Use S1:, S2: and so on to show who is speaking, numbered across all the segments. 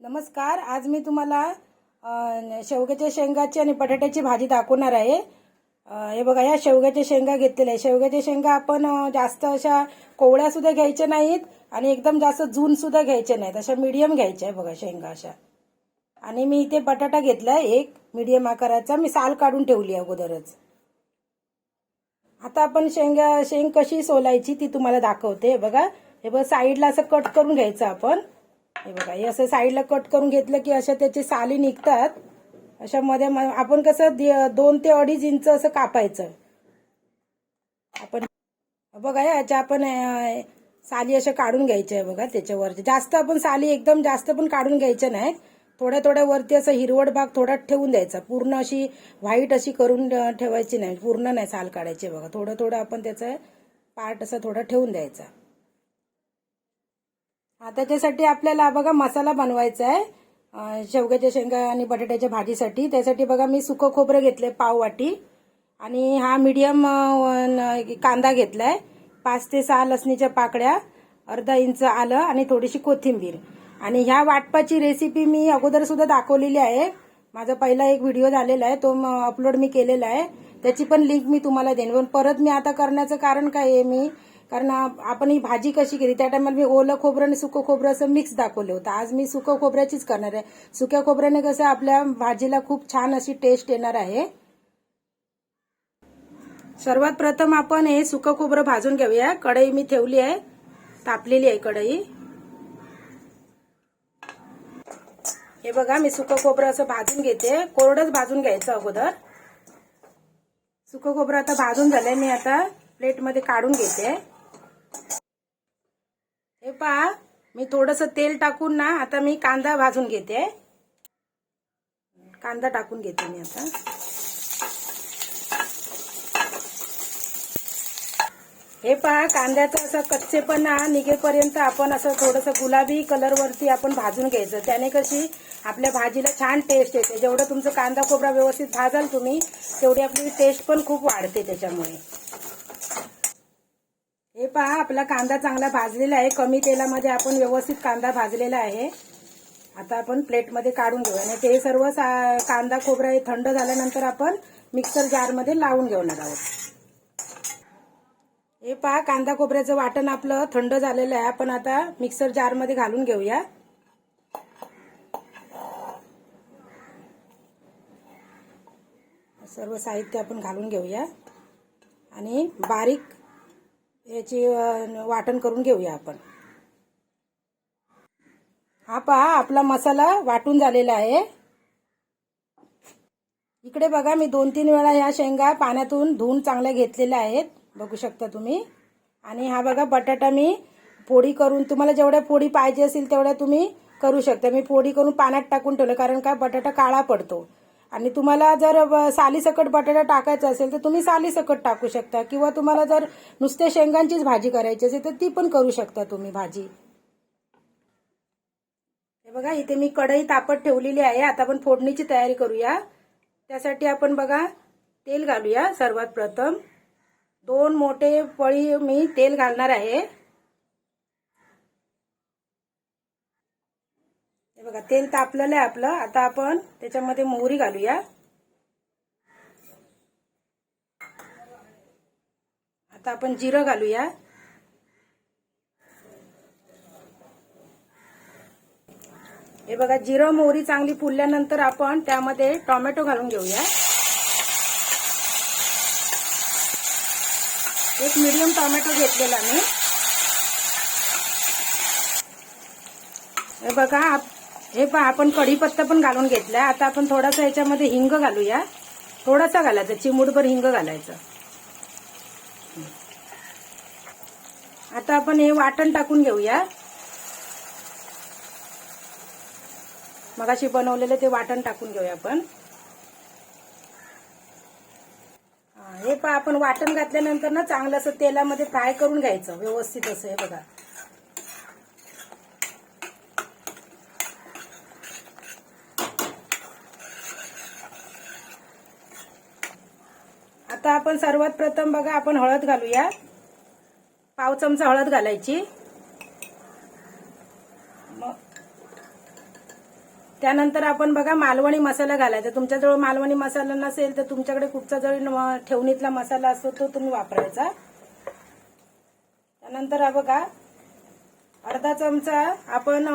S1: नमस्कार आज मी तुम्हाला शेवग्याच्या शेंगाची आणि बटाट्याची भाजी दाखवणार आहे. हे बघा या शेवग्याच्या शेंगा घेतलेल्या आहे शेवग्याच्या शेंगा आपण जास्त अशा कोवळ्या सुद्धा घ्यायच्या नाहीत आणि एकदम जास्त जून सुद्धा घ्यायच्या नाहीत. अशा मीडियम घ्यायच्या आहे बघा शेंगा अशा. आणि मी इथे बटाटा घेतलाय एक मीडियम आकाराचा. मी साल काढून ठेवली आहे अगोदरच. आता आपण शेंगा शेंग कशी सोलायची ती तुम्हाला दाखवते. बघा हे बघा साईडला असं कट करून घ्यायचं आपण. हे बघा हे असं साईडला कट करून घेतलं की अशा त्याचे साली निघतात. अशा मध्ये आपण कसं दोन ते अडीच इंच असं कापायचं. आपण बघा याच्या आपण साली अशा काढून घ्यायच्या आहे बघा त्याच्यावरच्या जास्त आपण साली एकदम जास्त पण काढून घ्यायच्या नाही. थोड्या थोड्या वरती असं हिरवड भाग थोडा ठेवून द्यायचा. पूर्ण अशी व्हाईट अशी करून ठेवायची नाही. पूर्ण नाही साल काढायची बघा. थोडं थोडं आपण त्याचं पार्ट असं थोडा ठेवून द्यायचा. हा त्याच्यासाठी आपल्याला बघा मसाला बनवायचा आहे शेवग्याच्या शेंगा आणि बटाट्याच्या भाजीसाठी. त्यासाठी बघा मी सुकं खोबरं घेतलंय पाव वाटी आणि हा मीडियम कांदा घेतलाय. पाच ते सहा लसणीच्या पाकळ्या अर्धा इंच आलं आणि थोडीशी कोथिंबीर. आणि ह्या वाटपाची रेसिपी मी अगोदर सुद्धा दाखवलेली आहे. माझा पहिला एक व्हिडिओ झालेला आहे. तो अपलोड मी केलेला आहे. त्याची पण लिंक मी तुम्हाला देईन. पण परत मी आता करण्याचं कारण काय आहे मी? कारण आपण ही भाजी कशी केली त्या टायमाला मी ओलं खोबरं आणि सुकं खोबरं असं मिक्स दाखवलं होतं. आज मी सुकं खोबऱ्याचीच करणार आहे. सुक्या खोबऱ्याने कसं आपल्या भाजीला खूप छान अशी टेस्ट येणार आहे. सर्वात प्रथम आपण हे सुकं खोबरं भाजून घेऊया. कढई मी ठेवली आहे. तापलेली आहे कढई. हे बघा मी सुकं खोबरं असं भाजून घेते. कोरडंच भाजून घ्यायचं अगोदर. सुकं खोबरं आता भाजून झालंय मी आता प्लेटमध्ये काढून घेते. हे पहा मी थोडस तेल टाकून ना आता मी कांदा भाजून घेते. कांदा टाकून घेते मी आता. हे पहा कांद्याचं असं कच्चेपणा निघेपर्यंत आपण असं थोडंसं गुलाबी कलरवरती आपण भाजून घ्यायचं. त्याने कशी आपल्या भाजीला छान टेस्ट येते. जेवढं तुमचं कांदा खोबरा व्यवस्थित भाजाल तुम्ही तेवढी आपली टेस्ट पण खूप वाढते त्याच्यामुळे. हे पहा आपला कांदा चांगला भाजलेला आहे. कमी तेलामध्ये आपण व्यवस्थित कांदा भाजलेला आहे. आता आपण प्लेटमध्ये काढून घेऊ आणि ते सर्व सा- कांदा खोबरा हे थंड झाल्यानंतर आपण मिक्सर जारमध्ये लावून घेणार आहोत हे पहा कांदा खोबऱ्याचं वाटण आपलं थंड झालेलं आहे. आपण आता मिक्सर जारमध्ये घालून घेऊया. सर्व साहित्य आपण घालून घेऊया. आणि बारीक याची वाटण करून घेऊया आपण. हा पहा आपला मसाला वाटून झालेला आहे. इकडे बघा मी दोन तीन वेळा ह्या शेंगा पाण्यातून धुवून चांगल्या घेतलेल्या आहेत. बघू शकता तुम्ही. आणि हा बघा बटाटा मी फोडी करून तुम्हाला जेवढ्या फोडी पाहिजे असेल तेवढ्या तुम्ही करू शकता. मी फोडी करून पाण्यात टाकून ठेवलं कारण का बटाटा काळा पडतो. आणि तुम्हाला जर सालीसकट बटाटा टाकायचा असेल तर तुम्ही सालीसकट टाकू शकता. किंवा तुम्हाला जर नुसत्या शेंगांचीच भाजी करायची असेल तर ती पण करू शकता तुम्ही भाजी. हे बघा इथे मी कढई तापत ठेवलेली आहे. आता आपण फोडणीची तयारी करूया. त्यासाठी आपण बघा तेल घालूया सर्वात प्रथम. दोन मोठे पळी मी तेल घालणार आहे. बघा तेल तापलेलं आहे आपलं. आता आपण त्याच्यामध्ये मोहरी घालूया. आता आपण जिरं घालूया. हे बघा जिरं मोहरी चांगली फुलल्यानंतर आपण त्यामध्ये टोमॅटो घालून घेऊया. एक मिडियम टोमॅटो घेतलेला मी. हे बघा आप- हे पहा आपण कढीपत्ता पण घालून घेतलाय. आता आपण थोडासा याच्यामध्ये हिंग घालूया. थोडासा घालायचा चिमूटभर हिंग घालायचं. आता आपण हे वाटण टाकून घेऊया. मगाशी बनवलेलं ते वाटण टाकून घेऊया आपण. हे पहा आपण वाटण घातल्यानंतर ना चांगलं असं तेलामध्ये फ्राय करून घ्यायचं व्यवस्थित असं हे बघा. आता आपण सर्वात प्रथम बघा आपण हळद घालूया. पाव चमचा हळद घालायची. मग त्यानंतर आपण बघा मालवणी मसाला घालायचा. तुमच्याजवळ मालवणी मसाला नसेल तर तुमच्याकडे कुठचा जरी ठेवणीतला मसाला असतो तो तुम्ही वापरायचा. त्यानंतर बघा अर्धा चमचा आपण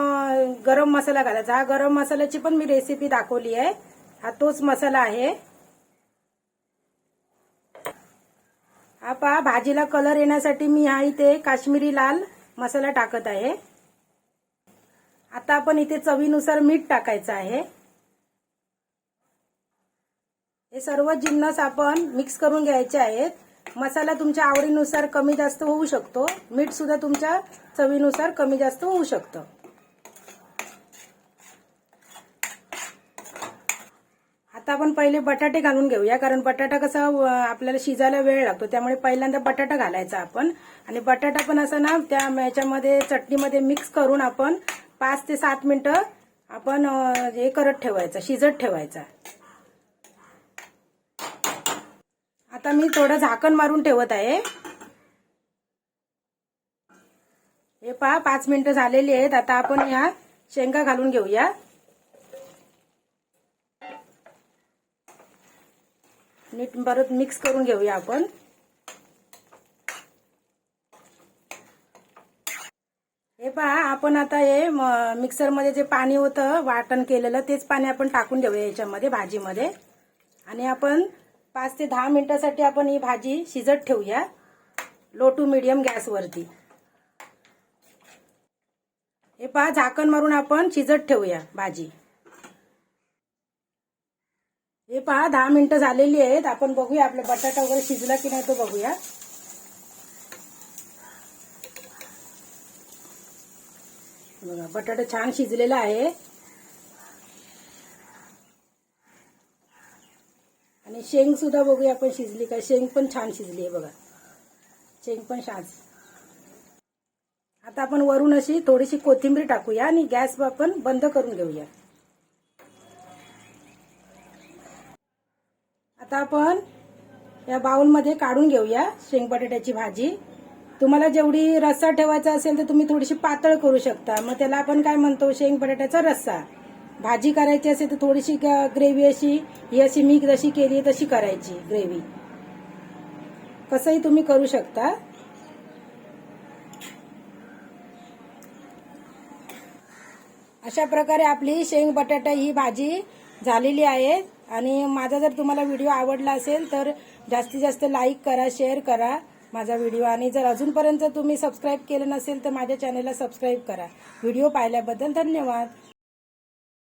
S1: गरम मसाला घालायचा. हा गरम मसाल्याची पण मी रेसिपी दाखवली आहे. हा तोच मसाला आहे. हा पहा भाजीला कलर येण्यासाठी मी हा इथे काश्मीरी लाल मसाला टाकत आहे. आता आपण इथे चवीनुसार मीठ टाकायचं आहे. हे सर्व जिन्नस आपण मिक्स करून घ्यायचे आहेत. मसाला तुमच्या आवडीनुसार कमी जास्त होऊ शकतो. मीठ सुद्धा तुमच्या चवीनुसार कमी जास्त होऊ शकतं. आता आपण पहिले बटाटे घालून घेऊया कारण बटाटा कसा आपल्याला शिजायला वेळ लागतो. त्यामुळे पहिल्यांदा बटाटा घालायचा आपण. आणि बटाटा पण असं ना त्या याच्यामध्ये चटणीमध्ये मिक्स करून आपण पाच ते सात मिनिटं आपण हे करत ठेवायचं शिजत ठेवायचा. आता मी थोडं झाकण मारून ठेवत आहे. हे पहा पाच मिनिटं झालेली आहेत. आता आपण ह्या शेंगा घालून घेऊया. नीट परत मिक्स करून घेऊया आपण. हे पहा आपण आता हे म- मिक्सरमध्ये जे पाणी होतं वाटण केलेलं तेच पाणी आपण टाकून घेऊया याच्यामध्ये भाजीमध्ये. आणि आपण पाच ते दहा मिनिटासाठी आपण ही भाजी शिजत ठेवूया लो टू मिडियम गॅसवरती. हे पहा झाकण मारून आपण शिजत ठेवूया भाजी. हे पहा दहा मिनिटं झालेली आहेत. आपण बघूया आपला बटाटा वगैरे शिजला की नाही तो बघूया. बघा बटाटा छान शिजलेला आहे. आणि शेंग सुद्धा बघूया आपण शिजली का. शेंग पण छान शिजली आहे बघा. शेंग पण छान. आता आपण वरून अशी थोडीशी कोथिंबीर टाकूया आणि गॅस आपण बंद करून घेऊया. आता आपण या बाउलमध्ये काढून घेऊया शेंग बटाट्याची भाजी. तुम्हाला जेवढी रस्सा ठेवायचा असेल तर तुम्ही थोडीशी पातळ करू शकता. मग त्याला आपण काय म्हणतो? शेंग बटाट्याचा रस्सा. भाजी करायची असेल तर थोडीशी ग्रेव्ही अशी ही अशी मी जशी केली तशी करायची ग्रेव्ही. कसंही तुम्ही करू शकता. अशा प्रकारे आपली शेंग बटाटा ही भाजी झालेली आहे. आणि माझा जर तुम्हाला व्हिडिओ आवडला असेल तर जास्तीत जास्त लाईक करा शेअर करा माझा व्हिडिओ आणि जर अजूनपर्यंत तुम्ही सबस्क्राईब केलं नसेल तर माझ्या चॅनलला सबस्क्राईब करा. व्हिडिओ पाहिल्याबद्दल धन्यवाद.